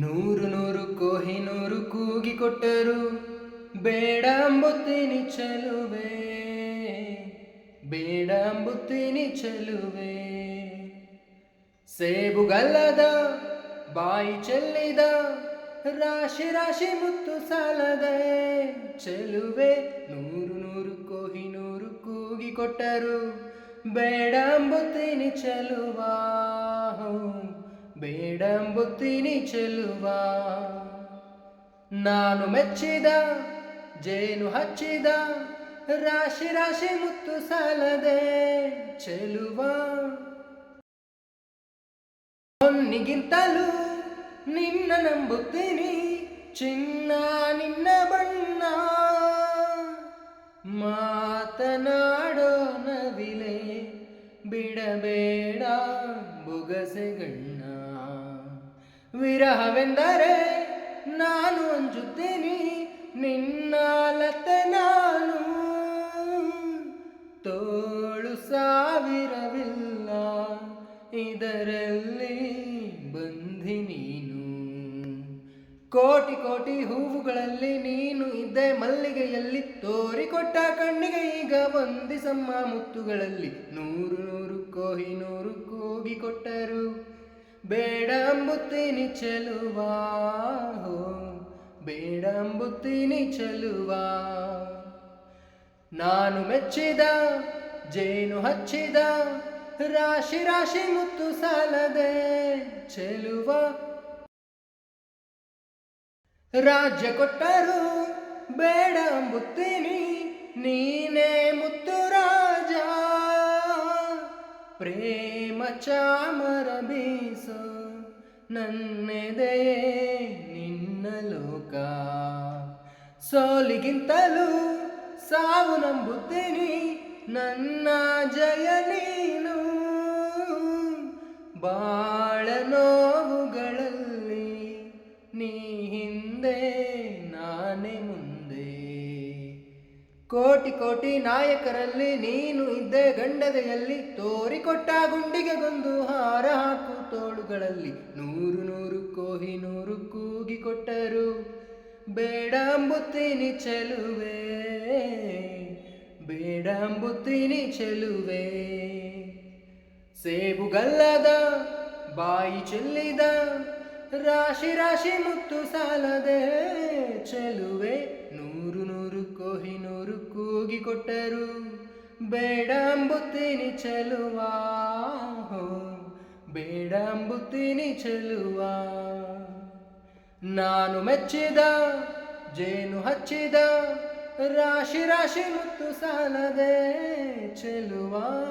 ನೂರು ನೂರು ಕೋಹಿನೂರು ಕೂಗಿ ಕೊಟ್ಟರು, ಬೇಡ ಅಂಬುತ್ತೀನಿ ಚೆಲುವೆ ಬೇಡ ಚೆಲುವೆ ಸೇಬುಗಲ್ಲದ, ಬಾಯಿ ಚೆಲ್ಲಿದ, ರಾಶಿ ರಾಶಿ ಮುತ್ತು ಸಾಲದೆ, ಚೆಲುವೆ ನೂರು ನೂರು ಕೋಹಿನೂರು ಕೂಗಿ ಕೊಟ್ಟರು, ಬೇಡ ಚೆಲುವಾ ಬೇಡ ಚೆಲುವ ಚೆಲುವಾ. ನಾನು ಮೆಚ್ಚಿದ, ಜೇನು ಹಚ್ಚಿದ, ರಾಶಿ ರಾಶಿ ಮುತ್ತು ಸಾಲದೆ ಚೆಲುವ. ಹೊನ್ನಿಗಿಂತಲೂ ನಿನ್ನ ನಂಬುತ್ತೀನಿ, ಚಿನ್ನ ನಿನ್ನ ಬಣ್ಣ. ಮಾತನಾಡೋ ನವಿಲೆ, ಬಿಡಬೇಡ ಬೊಗಸೆಗಣ್ಣ ವಿರಹವೆಂದರೆ ನಾನು ಅಂಜುತ್ತೀನಿ ನಿನ್ನಾಲತೆ ನಾನು. ತೋಳು ಸಾವಿರವಿಲ್ಲ, ಇದರಲ್ಲಿ ಬಂಧಿ ನೀನು. ಕೋಟಿ ಕೋಟಿ ಹೂವುಗಳಲ್ಲಿ ನೀನು ಇದ್ದೆ, ಮಲ್ಲಿಗೆಯಲ್ಲಿ ತೋರಿಕೊಟ್ಟ ಕಣ್ಣಿಗೆ ಈಗ ಒಂದಿಸಮ್ಮ ಮುತ್ತುಗಳಲ್ಲಿ. ನೂರು ನೂರು ಕೋಹಿನೂರು ಕೂಗಿ ಕೊಟ್ಟರು ಬೇಡ ಅಂಬುತ್ತೀನಿ ಚೆಲುವಾ ಹೋ ಬೇಡ ಅಂಬುತ್ತೀನಿ ಚೆಲುವಾ. ನಾನು ಮೆಚ್ಚಿದ, ಜೇನು ಹಚ್ಚಿದ, ರಾಶಿ ರಾಶಿ ಮುತ್ತು ಸಾಲದೆ ಚೆಲುವ. ರಾಜ್ಯ ಕೊಟ್ಟರು ಬೇಡ ನೀನೇ ಮುತ್ತು ರಾಜ ಪ್ರೇಮ ಚಾಮರ ಬೀಸೋ ನನ್ನೆದೆಯೇ ನಿನ್ನ ಲೋಕ ಸೋಲಿಗಿಂತಲೂ ಸಾವು ನಂಬುತ್ತೀನಿ ನನ್ನ ಜಯ ನೀನು ಬಾಳ ಕೋಟಿ ಕೋಟಿ ನಾಯಕರಲ್ಲಿ ನೀನು ಇದ್ದೆ ಗಂಡದೆಯಲ್ಲಿ. ತೋರಿಕೊಟ್ಟ ಗುಂಡಿಗೆ ಗೊಂದು ಹಾರ ಹಾಕು ತೋಳುಗಳಲ್ಲಿ. ನೂರು ನೂರು ಕೋಹಿ ನೂರು ಕೂಗಿ ಕೊಟ್ಟರು. ಬೇಡ ಅಂಬುತ್ತೀನಿ ಚೆಲುವೆ, ಬೇಡ ಅಂಬುತ್ತೀನಿ ಚೆಲುವೆ. ಸೇಬುಗಲ್ಲದ, ಬಾಯಿ ಚೆಲ್ಲಿದ ರಾಶಿ ರಾಶಿ ಮುತ್ತು ಸಾಲದೆ ಚೆಲುವೆ ನೂರು ನೂರು ಕೋಹಿನೂರು ಕೂಗಿ ಕೊಟ್ಟರು. ಬೇಡಂಬುತ್ತೀನಿ ಚೆಲುವ ಚೆಲುವಾ ಹೋ ಬೇಡ ಅಂಬುತ್ತೀನಿ ಚೆಲುವಾ. ನಾನು ಮೆಚ್ಚಿದ, ಜೇನು ಹಚ್ಚಿದ ರಾಶಿ ರಾಶಿ ಮುತ್ತು ಸಾಲದೆ ಚೆಲುವಾ.